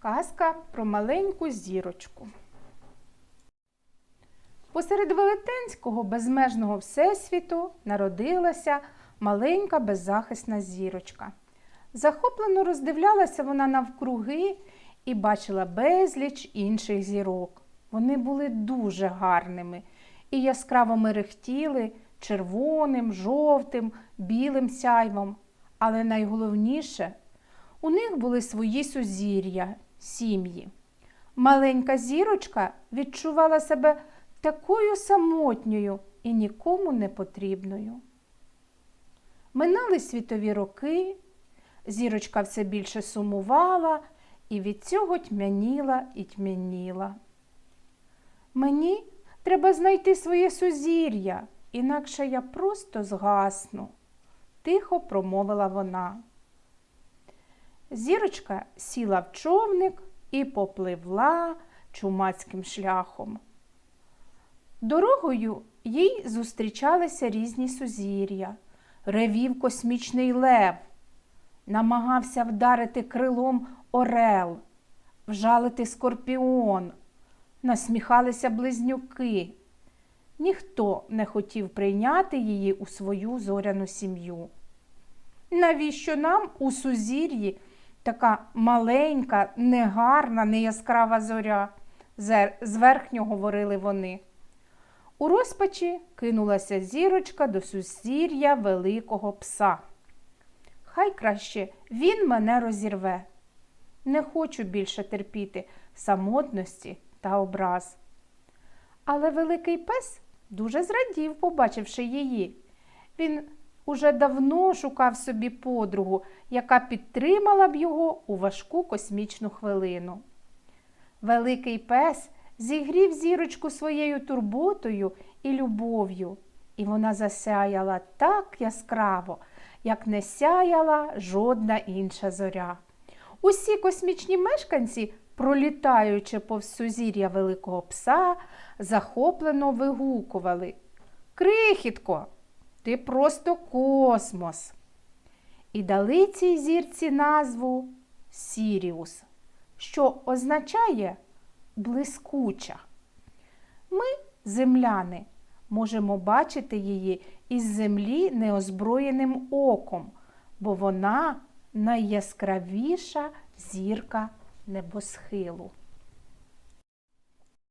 Казка про маленьку зірочку. Посеред велетенського безмежного всесвіту народилася маленька беззахисна зірочка. Захоплено роздивлялася вона навкруги і бачила безліч інших зірок. Вони були дуже гарними і яскраво мерехтіли червоним, жовтим, білим сяйвом. Але найголовніше у них були свої сузір'я, сім'ї. Маленька зірочка відчувала себе такою самотньою і нікому не потрібною. Минали світові роки, зірочка все більше сумувала і від цього тьмяніла і тьмяніла. Мені треба знайти своє сузір'я, інакше я просто згасну, тихо промовила вона. Зірочка сіла в човник і попливла чумацьким шляхом. Дорогою їй зустрічалися різні сузір'я. Ревів космічний лев, намагався вдарити крилом орел, вжалити скорпіон, насміхалися близнюки. Ніхто не хотів прийняти її у свою зоряну сім'ю. Навіщо нам у сузір'ї така маленька, негарна, неяскрава зоря? Зер- Зверхньо говорили вони. У розпачі кинулася зірочка до сузір'я великого пса. Хай краще він мене розірве. Не хочу більше терпіти самотності та образ. Але великий пес дуже зрадів, побачивши її. Він уже давно шукав собі подругу, яка підтримала б його у важку космічну хвилину. Великий пес зігрів зірочку своєю турботою і любов'ю, і вона засяяла так яскраво, як не сяяла жодна інша зоря. Усі космічні мешканці, пролітаючи повз сузір'я великого пса, захоплено вигукували Крихітко, ти просто космос. І дали цій зірці назву Сіріус, що означає блискуча. Ми, земляни, можемо бачити її із землі неозброєним оком, бо вона найяскравіша зірка небосхилу.